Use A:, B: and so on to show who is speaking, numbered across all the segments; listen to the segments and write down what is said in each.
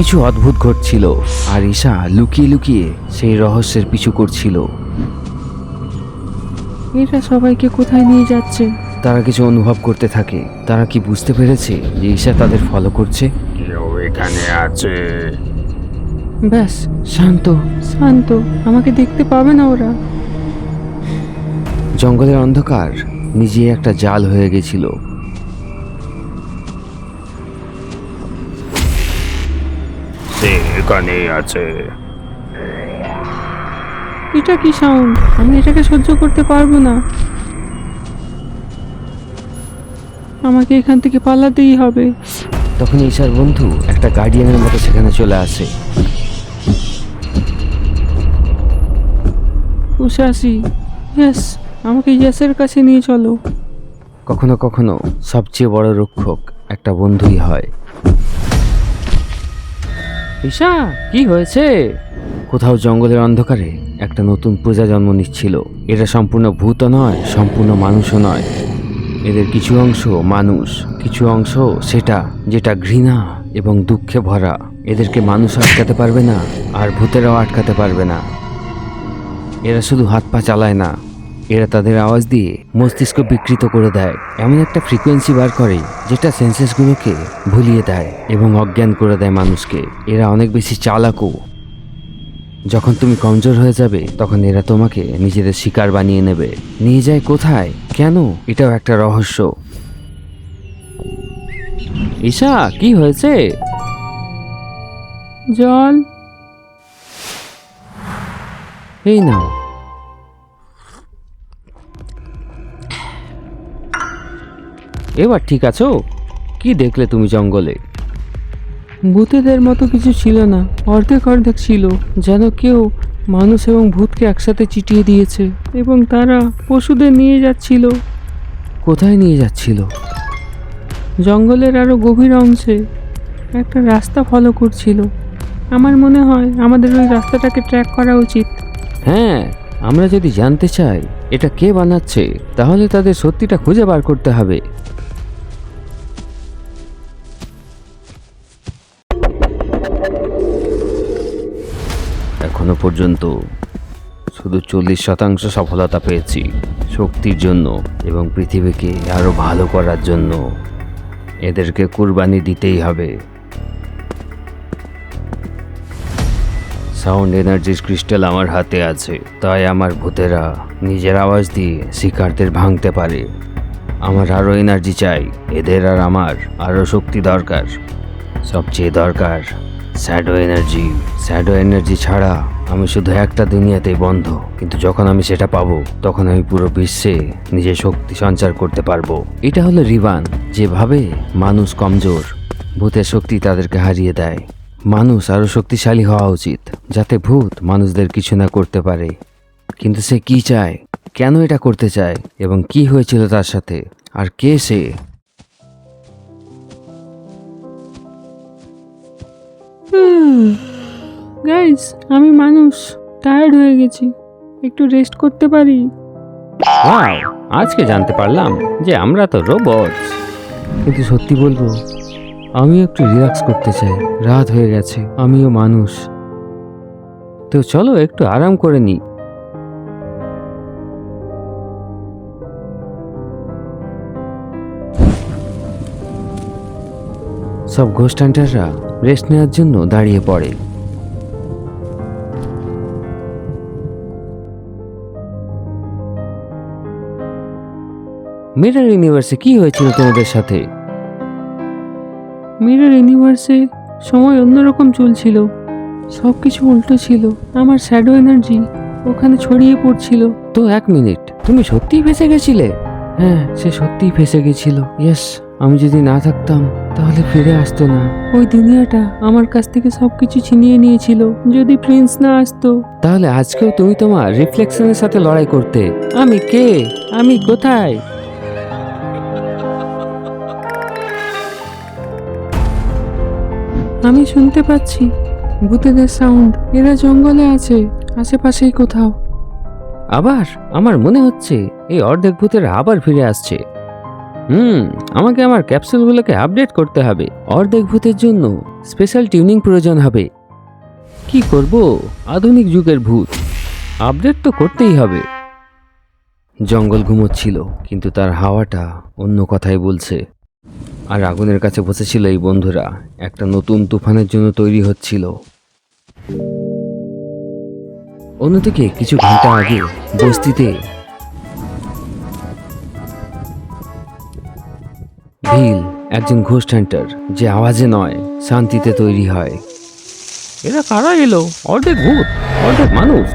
A: কিছু অদ্ভুত ঘটছিল আর ঈশা লুকিয়ে লুকিয়ে সেই রহস্যের পিছু করছিল।
B: এরা সবাইকে কোথায় নিয়ে যাচ্ছে?
A: তারা কিছু অনুভব করতে থাকে। তারা কি বুঝতে পেরেছে যে ঈশা তাদের ফলো করছে?
C: কেউ এখানে আছে।
B: ব্যাস শান্ত। শান্ত। আমাকে দেখতে পাবে না ওরা।
A: জঙ্গলের অন্ধকার নিজে একটা জাল হয়ে গেছিল।
C: সে এখানেই আছে।
B: এটা কি সাউন্ড আমি এটাকে সহ্য করতে পারব না। আমাকে এখান থেকে পালাতেই হবে।
A: তখন ঈশার বন্ধু একটা গার্ডিয়ানের মতো সেখানে চলে আসে।
B: উষাসি ইয়েস আমাকে ইয়েসের কাছে নিয়ে চলো।
A: কখনো কখনো সবচেয়ে বড় রক্ষক একটা বন্ধুই হয়। ঈশা, কি হয়েছে? কোথাও জঙ্গলের অন্ধকারে একটা নতুন প্রজা জন্ম নিচ্ছিল। এটা সম্পূর্ণ ভূত নয়, সম্পূর্ণ মানুষও নয়। এদের কিছু অংশ মানুষ, কিছু অংশ সেটা, যেটা ঘৃণা এবং দুঃখে ভরা। এদেরকে মানুষ আটকাতে পারবে না, আর ভূতেরাও আটকাতে পারবে না। এরা শুধু হাত পা চালায় না এরা তাদের আওয়াজ দিয়ে মস্তিষ্ক বিকৃত করে দেয়। এমন একটা ফ্রিকোয়েন্সি বার করে যেটা সেন্সেসগুলোকে ভুলিয়ে দেয় এবং অজ্ঞান করে দেয় মানুষকে। এরা অনেক বেশি চালাকও। যখন তুমি কমজোর হয়ে যাবে তখন এরা তোমাকে নিজেদের শিকার বানিয়ে নেবে। নিয়ে যায় কোথায়? কেন? এটাও একটা রহস্য। ঈশা কি হয়েছে?
B: জল।
A: এই নাও। এবার ঠিক আছো? কি দেখলে তুমি জঙ্গলে?
B: ভূতেদের মতো কিছু ছিল না। অর্ধেক অর্ধেক ছিল, যেন কেউ মানুষ এবং ভূতকে একসাথে চিটিয়ে দিয়েছে এবং তারা পশুদের নিয়ে যাচ্ছিল।
A: কোথায় নিয়ে যাচ্ছিল?
B: জঙ্গলের আরও গভীর অংশে একটা রাস্তা ফলো করছিল। আমার মনে হয় আমাদের ওই রাস্তাটাকে ট্র্যাক করা উচিত।
A: হ্যাঁ আমরা যদি জানতে চাই এটা কে বানাচ্ছে, তাহলে তাদের সত্যিটা খুঁজে বার করতে হবে। এখনও পর্যন্ত শুধু চল্লিশ শতাংশ সফলতা পেয়েছি শক্তির জন্য এবং পৃথিবীকে আরও ভালো করার জন্য। এদেরকে কুরবানি দিতেই হবে। সাউন্ড এনার্জির ক্রিস্টাল আমার হাতে আছে। তাই আমার ভূতেরা নিজের আওয়াজ দিয়ে শিকারদের ভাঙতে পারে। আমার আরও এনার্জি চাই, এদের আর আমার আরও শক্তি দরকার। সবচেয়ে দরকার স্যাডো এনার্জি স্যাডো এনার্জি ছাড়া আমি শুধু একটা দুনিয়াতেই বন্ধ, কিন্তু যখন আমি সেটা পাবো, তখন আমি পুরো বিশ্বে নিজের শক্তি সঞ্চার করতে পারব। এটা হলো রিবান, যেভাবে মানুষ কমজোর, ভূতের শক্তি তাদেরকে হারিয়ে দেয়। মানুষ আরও শক্তিশালী হওয়া উচিত, যাতে ভূত মানুষদের কিছু না করতে পারে। কিন্তু সে কি চায়? কেন এটা করতে চায়? এবং কি হয়েছিল তার সাথে? আর কে সে?
B: গাইস আমি মানুষ টায়ার্ড হয়ে গেছি। একটু রেস্ট করতে পারি?
A: ওয়াও আজকে জানতে পারলাম যে আমরা তো রোবট কিন্তু সত্যি বলব আমি একটু রিল্যাক্স করতে চাই। রাত হয়ে গেছে আমিও মানুষ। তো চলো একটু আরাম করে নি সব হান্টাররা রেস্ট নেওয়ার জন্য দাঁড়িয়ে পড়ে। মিরর ইউনিভার্সে কি হয়েছিল তোমাদের সাথে?
B: মিরর ইউনিভার্সে সময় অন্যরকম চলছিল। সব কিছু উল্টো ছিল। আমার শ্যাডো এনার্জি ওখানে ছড়িয়ে পড়ছিল।
A: তো এক মিনিট তুমি সত্যিই ফেসে গেছিলে? হ্যাঁ সে সত্যিই ফেসে গেছিল। ইয়েস আমি যদি না থাকতাম তাহলে ফিরে আসতো না।
B: ওই দুনিয়াটা আমার কাছ থেকে সবকিছু ছিনিয়ে নিয়েছিল। যদি প্রিন্স না আসতো।
A: তাহলে আজকেও তুমি তোমার রিফ্লেকশনের সাথে লড়াই করতে। আমি কে? আমি কোথায়?
B: আমি শুনতে পাচ্ছি। ভূতেদের সাউন্ড এরা জঙ্গলে আছে, আশেপাশেই কোথাও।
A: আবার আমার মনে হচ্ছে এই অর্ধেক ভূতের আবার ফিরে আসছে। হুম, আমাকে আমার ক্যাপসুলগুলোকে আপডেট করতে হবে। অর্ধেক ভূতের জন্য স্পেশাল টিউনিং প্রয়োজন হবে। কি করব? আধুনিক যুগের ভূত। আপডেট তো করতেই হবে। জঙ্গল ঘুমোচ্ছিল, কিন্তু তার হাওয়াটা অন্য কথাই বলছে। আর আগুনের কাছে বসেছিল এই বন্ধুরা। একটা নতুন তুফানের জন্য তৈরি হচ্ছিল। অন্যদিকে কিছু ঘণ্টা আগে বস্তিতে ভিল, একজন ঘোষ হান্টার যে আওয়াজে নয়, শান্তিতে তৈরি হয়।
B: এরা কারা এলো? অর্ধেক ভূত, অর্ধেক মানুষ।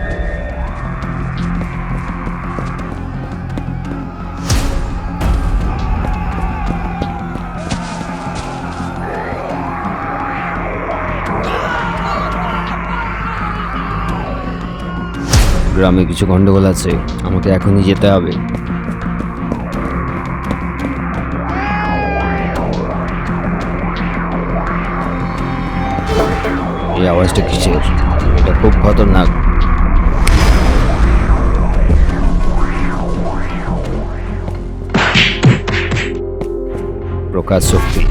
A: গ্রামে কিছু গন্ডগোল আছে, আমাকে এখনই যেতে হবে। এই আওয়াজটা কিসের? এটা খুব খতরনাক। প্রকাশ শক্তি।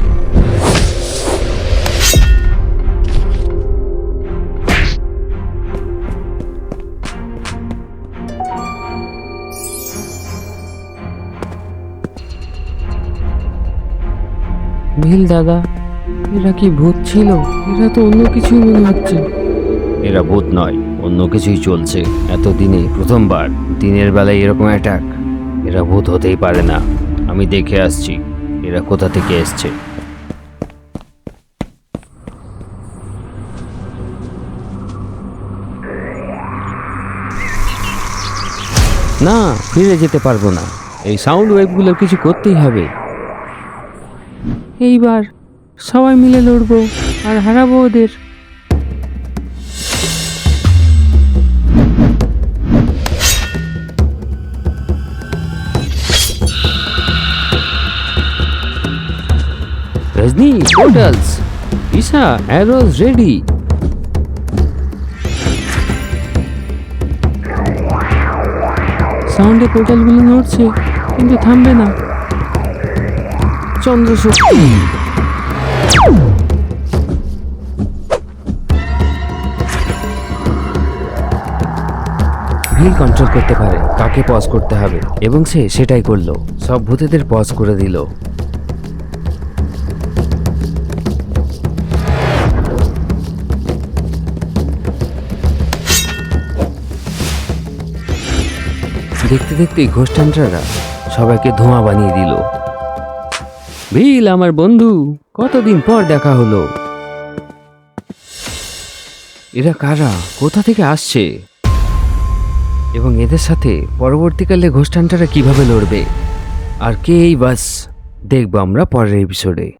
B: ভিল দাদা, এরা কি ভূত ছিল? এরা তো অন্য কিছুই মনে হচ্ছে।
A: এরা ভূত নয়, অন্য কিছুই চলছে। এত দিনে প্রথমবার দিনের বেলায় এরকম অ্যাটাক এরা ভূত হতেই পারে না। আমি দেখে আসছি, এরা কোথা থেকে এসছে। না, ফিরে যেতে পারব না। এই সাউন্ড ওয়েভগুলোর কিছু করতেই হবে।
B: এইবার সবাই মিলে লড়বো আর হারাবো ওদের।
A: Rajani portals Isha arrows ready
B: সাউন্ডে পোর্টালগুলো নড়ছে কিন্তু থামবে না।
A: চন্দ্রশক্তি ভিল কন্ট্রোল করতে পারে, কাকে পজ করতে হবে, এবং সে সেটাই করল, সব ভূতেদের পজ করে দিল। দেখতে দেখতেই ঘোষটান্ট্রারা সবাইকে ধোঁয়া বানিয়ে দিল। ভিল আমার বন্ধু, কতদিন পর দেখা হলো? এরা কারা? কোথা থেকে আসছে? এবং এদের সাথে পরবর্তীকালে ঘোষটানটারা কীভাবে লড়বে? আর কে এই বাস? দেখব আমরা পরের এপিসোডে